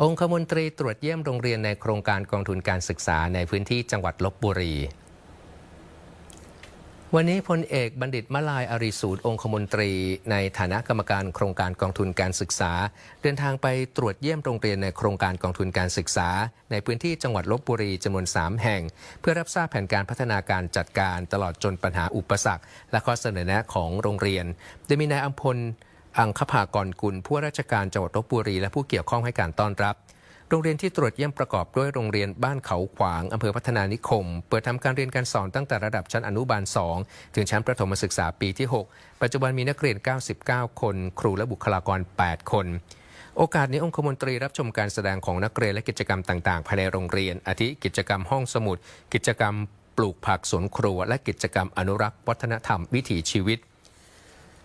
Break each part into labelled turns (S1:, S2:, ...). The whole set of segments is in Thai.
S1: องคมนตรีตรวจเยี่ยมโรงเรียนในโครงการกองทุนการศึกษาในพื้นที่จังหวัดลบบุรี วันนี้พลเอกบัณฑิตมลายอริสูตรองคมนตรี ในฐานะกรรมการโครงการกองทุนการศึกษา เดินทางไปตรวจเยี่ยมโรงเรียนในโครงการกองทุนการศึกษา ในพื้นที่จังหวัดลบบุรีจำนวน 3 แห่ง เพื่อรับทราบแผนการพัฒนาการจัดการตลอดจนปัญหาอุปสรรค และข้อเสนอแนะของโรงเรียนโดยมีนายอัมพล อังคภากรกุลผู้ราชการจังหวัดลบบุรี และผู้เกี่ยวข้องให้การต้อนรับ โรงเรียนที่ตรวจเยี่ยมประกอบด้วยโรงเรียนบ้านเขาขวางอำเภอพัฒนานิคม เปิดทำการเรียนการสอนตั้งแต่ระดับชั้นอนุบาล 2 ถึงชั้นประถมศึกษาปีที่ 6 ปัจจุบันมีนักเรียน 99 คน ครูและบุคลากร 8 คนโอกาสนี้องคมนตรีรับชมการแสดงของนักเรียนและกิจกรรมต่างๆ ภายในโรงเรียน อาทิกิจกรรมห้องสมุด กิจกรรมปลูกผักสวนครัว และกิจกรรมอนุรักษ์ วัฒนธรรมวิถีชีวิต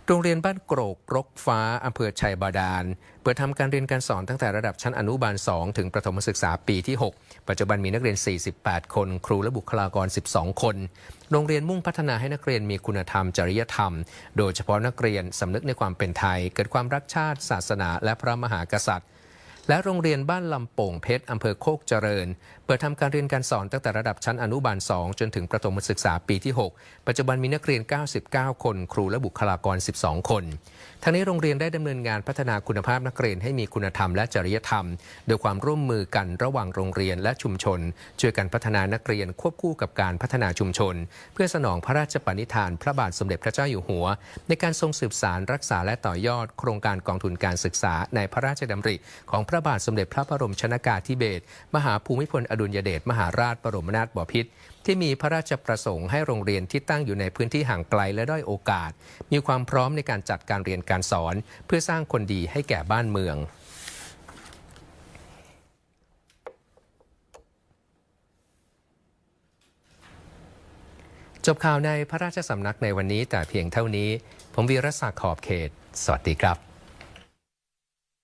S1: โรงเรียนบ้านโกรกรกฟ้าอำเภอชัยบาดาล เปิดทำการเรียนการสอนตั้งแต่ระดับชั้นอนุบาล 2 ถึงประถมศึกษาปีที่ 6 ปัจจุบันมีนักเรียน 48 คน ครูและบุคลากร 12 คน โรงเรียนมุ่งพัฒนาให้นักเรียนมีคุณธรรม จริยธรรม โดยเฉพาะนักเรียนสำนึกในความเป็นไทย เกิดความรักชาติ ศาสนา และพระมหากษัตริย์ และโรงเรียนบ้านลำโป่งเพชรอำเภอโคกเจริญ เปิดทำการเรียนการสอนตั้งแต่ระดับชั้นอนุบาล 2 จนถึงประถมศึกษาปีที่ 6 ปัจจุบันมีนักเรียน 99 คน ครูและบุคลากร 12 คนทั้งนี้โรงเรียนได้ดำเนินงานพัฒนาคุณภาพนักเรียนให้มีคุณธรรมและจริยธรรม โดยความร่วมมือกันระหว่างโรงเรียนและชุมชน ช่วยกันพัฒนานักเรียนควบคู่กับการพัฒนาชุมชน เพื่อสนองพระราชปณิธาน พระบาทสมเด็จพระเจ้าอยู่หัว ในการทรงสืบสารรักษาและต่อยอด โครงการกองทุนการศึกษาในพระราชดำริของพระระบาทสมเด็จพระบรมชนากาธิเบศรมหาภูมิพลอดุลยเดชมหาราชบรมนาถบพิตรที่มีพระราชประสงค์ให้โรงเรียนที่ตั้งอยู่ในพื้นที่ห่างไกลและด้อยโอกาส มีความพร้อมในการจัดการเรียนการสอน เพื่อสร้างคนดีให้แก่บ้านเมืองจบข่าวในพระราชสำนักในวันนี้แต่เพียงเท่านี้ ผมวีรศักดิ์ขอบเขต สวัสดีครับ